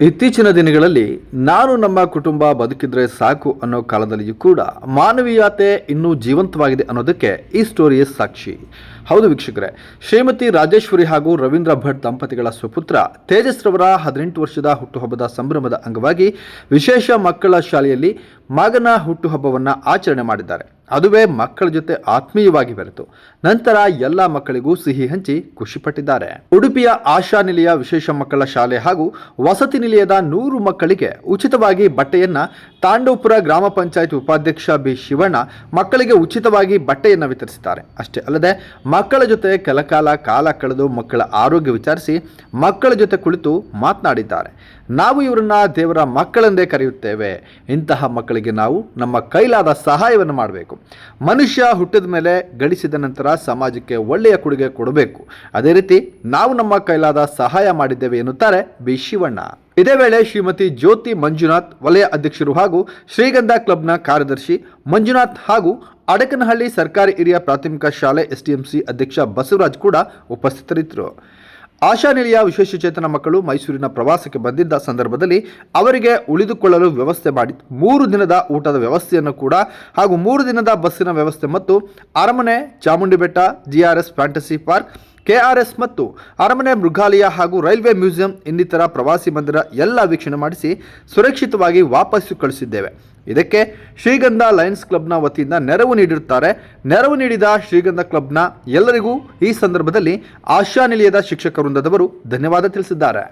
ಇತ್ತೀಚಿನ ದಿನಗಳಲ್ಲಿ ನಾನು ನಮ್ಮ ಕುಟುಂಬ ಬದುಕಿದ್ರೆ ಸಾಕು ಅನ್ನೋ ಕಾಲದಲ್ಲಿಯೂ ಕೂಡ ಮಾನವೀಯತೆ ಇನ್ನೂ ಜೀವಂತವಾಗಿದೆ ಅನ್ನೋದಕ್ಕೆ ಈ ಸ್ಟೋರಿಯ ಸಾಕ್ಷಿ. ಹೌದು ವೀಕ್ಷಕರೇ, ಶ್ರೀಮತಿ ರಾಜೇಶ್ವರಿ ಹಾಗೂ ರವೀಂದ್ರ ಭಟ್ ದಂಪತಿಗಳ ಸುಪುತ್ರ ತೇಜಸ್ ರವರ ಹದಿನೆಂಟು ವರ್ಷದ ಹುಟ್ಟುಹಬ್ಬದ ಸಂಭ್ರಮದ ಅಂಗವಾಗಿ ವಿಶೇಷ ಮಕ್ಕಳ ಶಾಲೆಯಲ್ಲಿ ಮಗನ ಹುಟ್ಟುಹಬ್ಬವನ್ನು ಆಚರಣೆ ಮಾಡಿದ್ದಾರೆ. ಅದುವೇ ಮಕ್ಕಳ ಜೊತೆ ಆತ್ಮೀಯವಾಗಿ ಬೆರೆತು. ನಂತರ ಎಲ್ಲ ಮಕ್ಕಳಿಗೂ ಸಿಹಿ ಹಂಚಿ ಖುಷಿಪಟ್ಟಿದ್ದಾರೆ ಉಡುಪಿಯ ಆಶಾ ನಿಲಯ ವಿಶೇಷ ಮಕ್ಕಳ ಶಾಲೆ ಹಾಗೂ ವಸತಿ ನಿಲಯದ ನೂರು ಮಕ್ಕಳಿಗೆ ಉಚಿತವಾಗಿ ಬಟ್ಟೆಯನ್ನ ತಾಂಡವಪುರ ಗ್ರಾಮ ಪಂಚಾಯತ್ ಉಪಾಧ್ಯಕ್ಷ ಬಿ ಶಿವಣ್ಣ ಮಕ್ಕಳಿಗೆ ಉಚಿತವಾಗಿ ಬಟ್ಟೆಯನ್ನು ವಿತರಿಸಿದ್ದಾರೆ. ಅಷ್ಟೇ ಅಲ್ಲದೆ ಮಕ್ಕಳ ಜೊತೆ ಕೆಲಕಾಲ ಕಾಲ ಕಳೆದು ಮಕ್ಕಳ ಆರೋಗ್ಯ ವಿಚಾರಿಸಿ ಮಕ್ಕಳ ಜೊತೆ ಕುಳಿತು ಮಾತನಾಡಿದ್ದಾರೆ. ನಾವು ಇವರನ್ನ ದೇವರ ಮಕ್ಕಳೆಂದೇ ಕರೆಯುತ್ತೇವೆ. ಇಂತಹ ಮಕ್ಕಳಿಗೆ ನಾವು ನಮ್ಮ ಕೈಲಾದ ಸಹಾಯವನ್ನು ಮಾಡಬೇಕು. ಮನುಷ್ಯ ಹುಟ್ಟಿದ ಮೇಲೆ ಗಳಿಸಿದ ನಂತರ ಸಮಾಜಕ್ಕೆ ಒಳ್ಳೆಯ ಕೊಡುಗೆ ಕೊಡಬೇಕು. ಅದೇ ರೀತಿ ನಾವು ನಮ್ಮ ಕೈಲಾದ ಸಹಾಯ ಮಾಡಿದ್ದೇವೆ ಎನ್ನುತ್ತಾರೆ ಬಿ ಶಿವಣ್ಣ. ಇದೇ ವೇಳೆ ಶ್ರೀಮತಿ ಜ್ಯೋತಿ ಮಂಜುನಾಥ್ ವಲಯ ಅಧ್ಯಕ್ಷರು ಹಾಗೂ ಶ್ರೀಗಂಧ ಕ್ಲಬ್ನ ಕಾರ್ಯದರ್ಶಿ ಮಂಜುನಾಥ್ ಹಾಗೂ ಅಡಕನಹಳ್ಳಿ ಸರ್ಕಾರಿ ಹಿರಿಯ ಪ್ರಾಥಮಿಕ ಶಾಲೆ ಎಸ್ಡಿಎಂಸಿ ಅಧ್ಯಕ್ಷ ಬಸವರಾಜ್ ಕೂಡ ಉಪಸ್ಥಿತರಿದ್ದರು. ಆಶಾ ನಿಲಯ ವಿಶೇಷಚೇತನ ಮಕ್ಕಳು ಮೈಸೂರಿನ ಪ್ರವಾಸಕ್ಕೆ ಬಂದಿದ್ದ ಸಂದರ್ಭದಲ್ಲಿ ಅವರಿಗೆ ಉಳಿದುಕೊಳ್ಳಲು ವ್ಯವಸ್ಥೆ ಮಾಡಿ, ಮೂರು ದಿನದ ಊಟದ ವ್ಯವಸ್ಥೆಯನ್ನು ಕೂಡ ಹಾಗೂ ಮೂರು ದಿನದ ಬಸ್ಸಿನ ವ್ಯವಸ್ಥೆ ಮತ್ತು ಅರಮನೆ ಚಾಮುಂಡಿ ಬೆಟ್ಟ ಜಿಆರ್ಎಸ್, ಫ್ಯಾಂಟಸಿ ಪಾರ್ಕ್ ಕೆಆರ್ಎಸ್ ಮತ್ತು ಅರಮನೆ ಮೃಗಾಲಯ ಹಾಗೂ ರೈಲ್ವೆ ಮ್ಯೂಸಿಯಂ ಇನ್ನಿತರ ಪ್ರವಾಸಿ ಮಂದಿರ ಎಲ್ಲ ವೀಕ್ಷಣೆ ಮಾಡಿಸಿ ಸುರಕ್ಷಿತವಾಗಿ ವಾಪಸ್ಸು ಕಳಿಸಿದ್ದೇವೆ. ಇದಕ್ಕೆ ಶ್ರೀಗಂಧ ಲಯನ್ಸ್ ಕ್ಲಬ್ನ ವತಿಯಿಂದ ನೆರವು ನೀಡಿರುತ್ತಾರೆ. ನೆರವು ನೀಡಿದ ಶ್ರೀಗಂಧ ಕ್ಲಬ್ನ ಎಲ್ಲರಿಗೂ ಈ ಸಂದರ್ಭದಲ್ಲಿ ಆಶಾ ನಿಲಯದ ಶಿಕ್ಷಕ ವೃಂದದವರು ಧನ್ಯವಾದ ತಿಳಿಸಿದ್ದಾರೆ.